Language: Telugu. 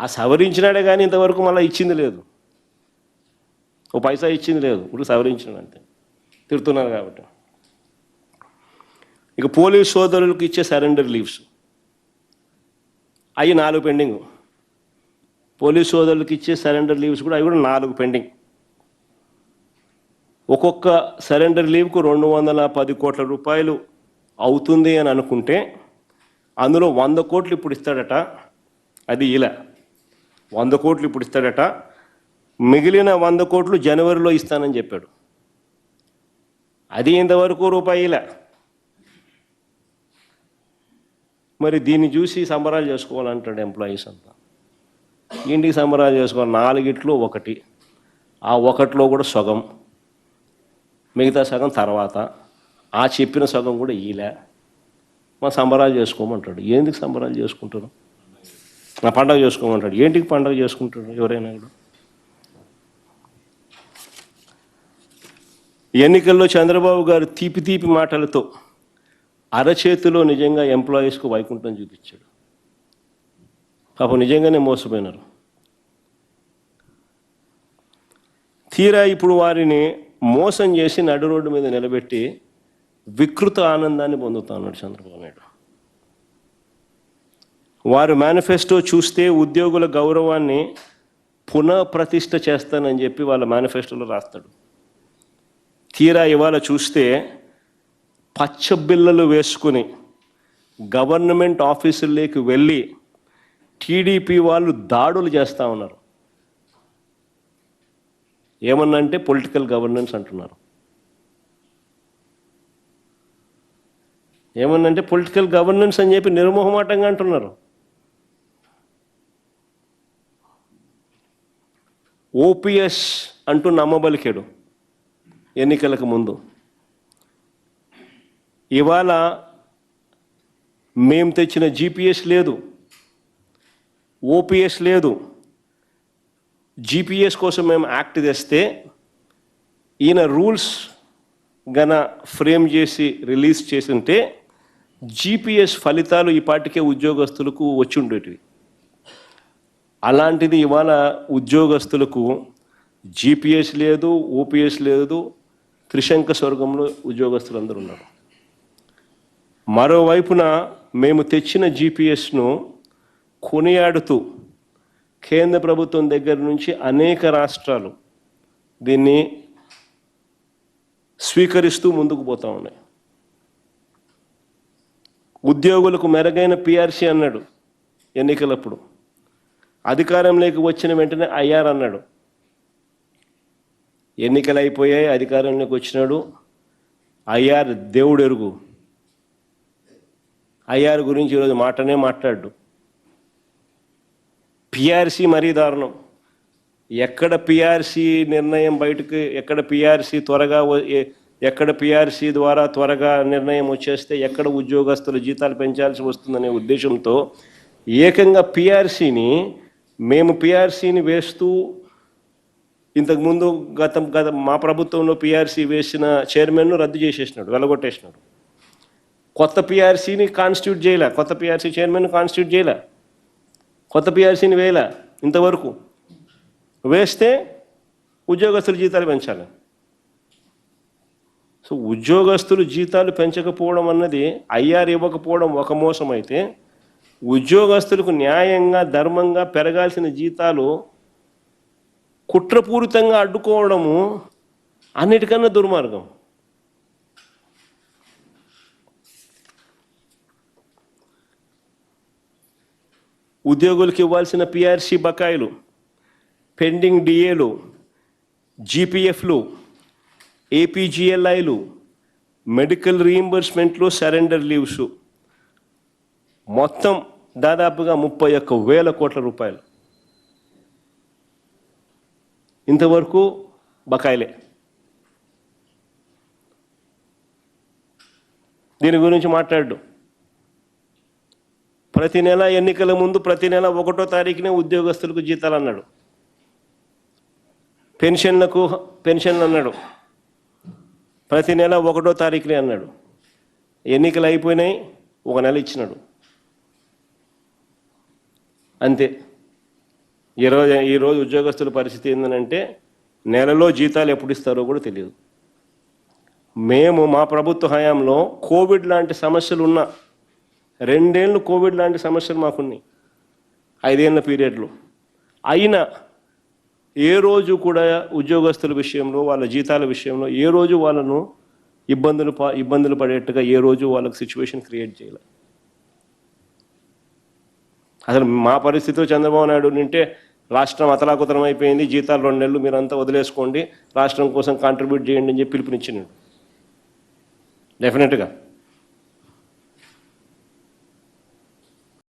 ఆ సవరించినాడే కానీ ఇంతవరకు మళ్ళీ ఇచ్చింది లేదు. ఓ పైసా ఇచ్చింది లేదు. ఇప్పుడు సవరించినాడు అంతే. తిడుతున్నారు కాబట్టి. ఇక పోలీస్ సోదరులకు ఇచ్చే సరెండర్ లీవ్స్. అవి నాలుగు పెండింగ్. పోలీస్ సోదరులకు ఇచ్చే సరెండర్ లీవ్స్ కూడా అవి కూడా నాలుగు పెండింగ్. ఒక్కొక్క సరెండర్ లీవ్కు రెండు వందల పది కోట్ల రూపాయలు అవుతుంది అని అనుకుంటే అందులో వంద కోట్లు ఇప్పుడు ఇస్తాడట. అది ఇలా. వంద కోట్లు ఇప్పుడు ఇస్తాడట. మిగిలిన వంద కోట్లు జనవరిలో ఇస్తానని చెప్పాడు. అది ఇంతవరకు రూపాయిలే. మరి దీన్ని చూసి సంబరాలు చేసుకోవాలంటాడు ఎంప్లాయీస్ అంతా. ఇంటికి సంబరాలు చేసుకోవాలి. నాలుగిట్లు ఒకటి. ఆ ఒకటిలో కూడా సగం. మిగతా సగం తర్వాత. ఆ చెప్పిన సగం కూడా ఈలే. మా సంబరాలు చేసుకోమంటాడు. ఎందుకు సంబరాలు చేసుకుంటున్నాం నా పండగ చేసుకోమంటాడు. ఏంటికి పండగ చేసుకుంటాడు ఎవరైనా కూడా? ఎన్నికల్లో చంద్రబాబు గారు తీపి తీపి మాటలతో అరచేతిలో నిజంగా ఎంప్లాయీస్కు వైకుంఠం చూపించాడు. పాపం నిజంగానే మోసపోయినారు. తీరా ఇప్పుడు వారిని మోసం చేసి నడు రోడ్డు మీద నిలబెట్టి వికృత ఆనందాన్ని పొందుతా ఉన్నాడు చంద్రబాబు నాయుడు. వారు మేనిఫెస్టో చూస్తే ఉద్యోగుల గౌరవాన్ని పునఃప్రతిష్ఠ చేస్తానని చెప్పి వాళ్ళ మేనిఫెస్టోలో రాస్తాడు. తీరా ఇవాళ చూస్తే పచ్చబిల్లలు వేసుకుని గవర్నమెంట్ ఆఫీసుల్లోకి వెళ్ళి టీడీపీ వాళ్ళు దాడులు చేస్తూ ఉన్నారు. ఏమన్నంటే పొలిటికల్ గవర్నెన్స్ అంటున్నారు. ఏమన్నంటే పొలిటికల్ గవర్నెన్స్ అని చెప్పి నిర్మోహమాటంగా అంటున్నారు. ఓపీఎస్ అంటూ నమ్మబలికాడు ఎన్నికలకు ముందు. ఇవాళ మేము తెచ్చిన జీపీఎస్ లేదు. ఓపీఎస్ లేదు. జీపీఎస్ కోసం మేము యాక్ట్ తెస్తే ఈయన రూల్స్ గన ఫ్రేమ్ చేసి రిలీజ్ చేసింటే జీపీఎస్ ఫలితాలు ఈ పాటికే ఉద్యోగస్తులకు వచ్చి ఉండేటివి. అలాంటిది ఇవాళ ఉద్యోగస్తులకు జీపీఎస్ లేదు ఓపీఎస్ లేదు త్రిశంక స్వర్గంలో ఉద్యోగస్తులు అందరూ ఉన్నారు. మరోవైపున మేము తెచ్చిన జీపీఎస్ను కొనియాడుతూ కేంద్ర ప్రభుత్వం దగ్గర నుంచి అనేక రాష్ట్రాలు దీన్ని స్వీకరిస్తూ ముందుకు పోతా ఉన్నాయి. ఉద్యోగులకు మెరుగైన పిఆర్సీ అన్నాడు ఎన్నికలప్పుడు. అధికారంలోకి వచ్చిన వెంటనే ఐఆర్ అన్నాడు. ఎన్నికలు అయిపోయాయి అధికారంలోకి వచ్చినాడు. ఐఆర్ దేవుడు ఎరుగు ఐఆర్ గురించి ఈరోజు మాటనే మాట్లాడు. పిఆర్సీ మరీ దారుణం. ఎక్కడ పిఆర్సీ నిర్ణయం బయటకు ఎక్కడ పిఆర్సీ త్వరగా ఎక్కడ పిఆర్సీ ద్వారా త్వరగా నిర్ణయం వచ్చేస్తే ఎక్కడ ఉద్యోగస్తులు జీతాలు పెంచాల్సి వస్తుందనే ఉద్దేశంతో ఏకంగా పిఆర్సీని మేము పిఆర్సీని వేస్తూ ఇంతకుముందు గతం గత మా ప్రభుత్వంలో పిఆర్సీ వేసిన చైర్మన్ను రద్దు చేసేసినాడు వెలగొట్టేసినాడు. కొత్త పిఆర్సీని కాన్స్టిట్యూట్ చేయలే కొత్త పిఆర్సీ చైర్మన్ కాన్స్టిట్యూట్ చేయలే కొత్త పిఆర్సీని వేయలే ఇంతవరకు. వేస్తే ఉద్యోగస్తుల జీతాలు పెంచాలి. సో ఉద్యోగస్తులు జీతాలు పెంచకపోవడం అన్నది ఐఆర్ ఇవ్వకపోవడం ఒక మోసం అయితే ఉద్యోగస్తులకు న్యాయంగా ధర్మంగా పెరగాల్సిన జీతాలు కుట్రపూరితంగా అడ్డుకోవడము అన్నిటికన్నా దుర్మార్గం. ఉద్యోగులకు ఇవ్వాల్సిన పిఆర్సి బకాయిలు పెండింగ్ డిఏలు జీపీఎఫ్లు ఏపీజీఎల్ఐలు మెడికల్ రీయింబర్స్మెంట్లు సరెండర్ లీవ్స్. మొత్తం దాదాపుగా ముప్పై ఒక్క వేల కోట్ల రూపాయలు. ఇంతవరకు బకాయిలే. దీని గురించి మాట్లాడు. ప్రతి నెల ఎన్నికల ముందు ప్రతి నెల ఒకటో తారీఖునే ఉద్యోగస్తులకు జీతాలు అన్నాడు పెన్షన్లకు పెన్షన్లు అన్నాడు ప్రతి నెల ఒకటో తారీఖునే అన్నాడు. ఎన్నికలు అయిపోయినాయి ఒక నెల ఇచ్చినాడు. అంతే. ఈరోజు ఈరోజు ఉద్యోగస్తుల పరిస్థితి ఏంటంటే నెలలో జీతాలు ఎప్పుడు ఇస్తారో కూడా తెలియదు. మేము మా ప్రభుత్వ హయాంలో కోవిడ్ లాంటి సమస్యలు ఉన్న రెండేళ్ళు కోవిడ్ లాంటి సమస్యలు మాకున్నాయి. ఐదేళ్ళ పీరియడ్లో. అయినా ఏ రోజు కూడా ఉద్యోగస్తుల విషయంలో వాళ్ళ జీతాల విషయంలో ఏ రోజు వాళ్ళను ఇబ్బందులు ప- ఇబ్బందులు పడేట్టుగా ఏ రోజు వాళ్ళకి సిచ్యువేషన్ క్రియేట్ చేయాలి. అసలు మా పరిస్థితిలో చంద్రబాబు నాయుడు నింటే రాష్ట్రం అతలాకుతలం అయిపోయింది. జీతాలు రెండు నెలలు మీరంతా వదిలేసుకోండి. రాష్ట్రం కోసం కాంట్రిబ్యూట్ చేయండి అని చెప్పి పిలుపునిచ్చినాడు డెఫినెట్గా